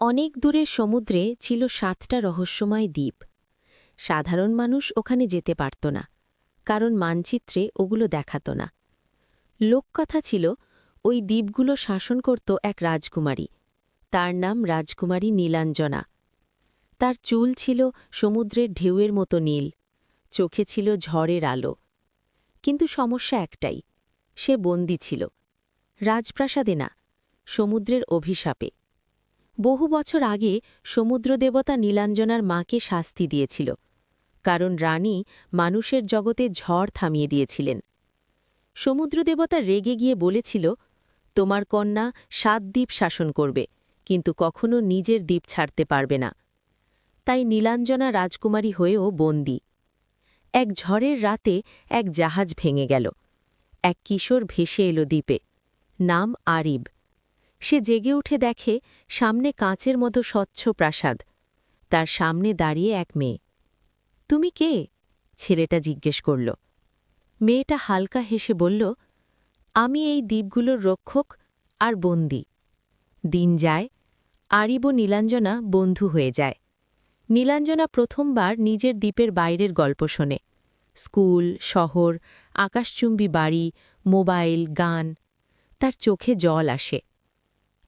অনেক দূরের সমুদ্রে ছিল সাতটা রহস্যময় দ্বীপ। সাধারণ মানুষ ওখানে যেতে পারত না, কারণ মানচিত্রে ওগুলো দেখাত না। লোককথা ছিল, ওই দ্বীপগুলো শাসন করত এক রাজকুমারী। তার নাম রাজকুমারী নীলাঞ্জনা। তার চুল ছিল সমুদ্রের ঢেউয়ের মতো নীল, চোখে ছিল ঝড়ের আলো। কিন্তু সমস্যা একটাই, সে বন্দী ছিল। রাজপ্রাসাদে না, সমুদ্রের অভিশাপে। বহু বছর আগে সমুদ্রদেবতা নীলাঞ্জনার মাকে শাস্তি দিয়েছিল, কারণ রানী মানুষের জগতে ঝড় থামিয়ে দিয়েছিলেন। সমুদ্রদেবতা রেগে গিয়ে বলেছিল, তোমার কন্যা সাত দ্বীপ শাসন করবে, কিন্তু কখনো নিজের দ্বীপ ছাড়তে পারবে না। তাই নীলাঞ্জনা রাজকুমারী হয়েও বন্দী। এক ঝড়ের রাতে এক জাহাজ ভেঙে গেল। এক কিশোর ভেসে এলো দ্বীপে, নাম আরিব। সে জেগে উঠে দেখে সামনে কাঁচের মতো স্বচ্ছ প্রাসাদ। তার সামনে দাঁড়িয়ে এক মেয়ে। তুমি কে? ছেলেটা জিজ্ঞেস করল। মেয়েটা হালকা হেসে বলল, আমি এই দ্বীপগুলোর রক্ষক আর বন্দি। দিন যায়, আরিব নীলাঞ্জনা বন্ধু হয়ে যায়। নীলাঞ্জনা প্রথমবার নিজের দ্বীপের বাইরের গল্প শোনে। স্কুল, শহর, আকাশচুম্বী বাড়ি, মোবাইল, গান। তার চোখে জল আসে।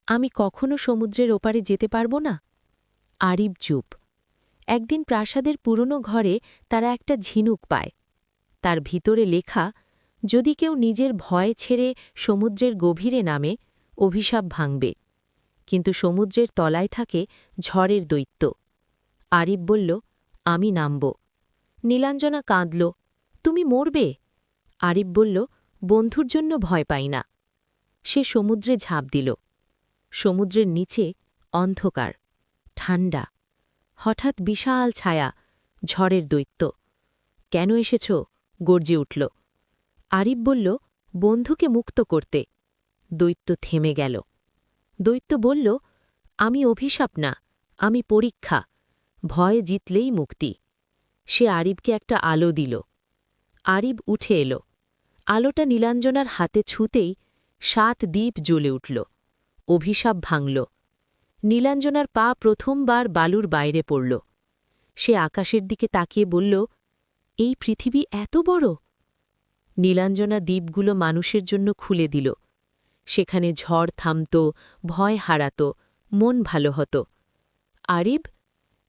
আমি কখনো সমুদ্রের ওপারে যেতে পারব না? আরিব চুপ। একদিন প্রাসাদের পুরনো ঘরে তারা একটা ঝিনুক পায়। তার ভিতরে লেখা, যদি কেউ নিজের ভয় ছেড়ে সমুদ্রের গভীরে নামে, অভিশাপ ভাঙবে। কিন্তু সমুদ্রের তলায় থাকে ঝড়ের দৈত্য। আরিব বলল, আমি নামব। নীলাঞ্জনা কাঁদল, তুমি মরবে? আরিব বলল, বন্ধুর জন্য ভয় পাই না। সে সমুদ্রে ঝাঁপ দিল। সমুদ্রের নিচে অন্ধকার ঠান্ডা হঠাৎ বিশাল ছায়া, ঝড়ের দৈত্য। কেন এসেছ? গর্জে উঠল। আরিব বলল, বন্ধুকে মুক্ত করতে। দৈত্য থেমে গেল। দৈত্য বলল, আমি অভিশাপ না, আমি পরীক্ষা। ভয় জিতলেই মুক্তি। সে আরিবকে একটা আলো দিল। আরিব উঠে এলো। আলোটা নীলাঞ্জনার হাতে ছুতেই সাত দ্বীপ জ্বলে উঠল। অভিশাপ ভাঙল। নীলাঞ্জনার পা প্রথমবার বালুর বাইরে পড়ল। সে আকাশের দিকে তাকিয়ে বলল, এই পৃথিবী এত বড়? নীলাঞ্জনা দ্বীপগুলো মানুষের জন্য খুলে দিল। সেখানে ঝড় থামত, ভয় হারাত, মন ভালো হতো। আরিব,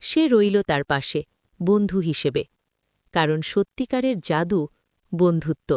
সে রইল তার পাশে, বন্ধু হিসেবে, কারণ সত্যিকারের জাদু বন্ধুত্ব।